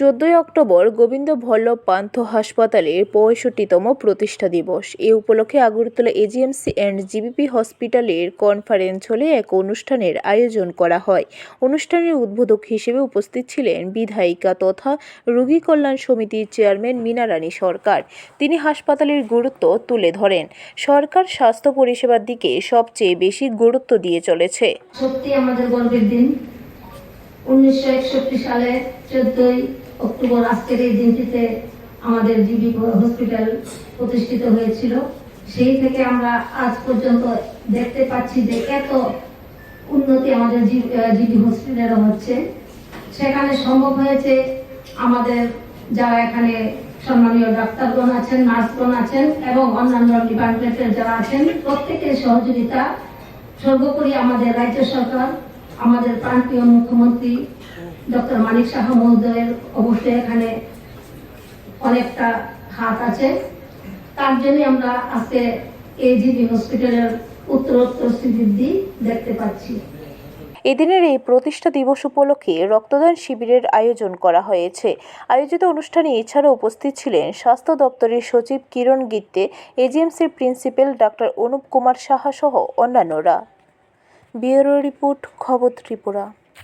চোদ্দই অক্টোবর গোবিন্দ ভল্লভ পান্থ হাসপাতালের পঁয়ষট্টিতম প্রতিষ্ঠা দিবস। এ উপলক্ষে আগরতলা এজিএমসি অ্যান্ড জিবিপি হসপিটালের কনফারেন্স হলে এক অনুষ্ঠানের আয়োজন করা হয়। অনুষ্ঠানের উদ্বোধক হিসেবে উপস্থিত ছিলেন বিধায়িকা তথা রোগী কল্যাণ সমিতির চেয়ারম্যান মীনা রানী সরকার। তিনি হাসপাতালের গুরুত্ব তুলে ধরেন। সরকার স্বাস্থ্য পরিষেবার দিকে সবচেয়ে বেশি গুরুত্ব দিয়ে চলেছে। সত্যি আমাদের গর্বের দিন। উনিশশো একষট্টি সালে চোদ্দই অক্টোবর আজকের এই দিনটিতে আমাদের জিবি হসপিটাল প্রতিষ্ঠিত হয়েছিল। সেই থেকে আমরা আজ পর্যন্ত দেখতে পাচ্ছি যে এত উন্নতি আমাদের জিবি হসপিটালে হচ্ছে। সেখানে সম্ভব হয়েছে আমাদের যারা এখানে সম্মানীয় ডাক্তারগণ আছেন, নার্সগণ আছেন এবং অন্যান্য ডিপার্টমেন্টের যারা আছেন, প্রত্যেকের সহযোগিতা সর্বোপরি আমাদের রাজ্য সরকার, আমাদের প্রান্তীয় মুখ্যমন্ত্রী ডক্টর মানিক শাহ মহোদয়ের অবশ্যই এখানে অনেকটা হাত আছে। তার জন্য আমরা আজকে এজিবি হসপিটালের উত্তরোত্তর শ্রীবৃদ্ধি দেখতে পাচ্ছি। এদিনের এই প্রতিষ্ঠা দিবস উপলক্ষে রক্তদান শিবিরের আয়োজন করা হয়েছে। আয়োজিত অনুষ্ঠানে এছাড়াও উপস্থিত ছিলেন স্বাস্থ্য দপ্তরের সচিব কিরণ গিত্তে এজিএমসির প্রিন্সিপাল ডাক্তার অনুপ কুমার সাহা সহ অন্যান্যরা। ব্যুরো রিপোর্ট, খবর ত্রিপুরা।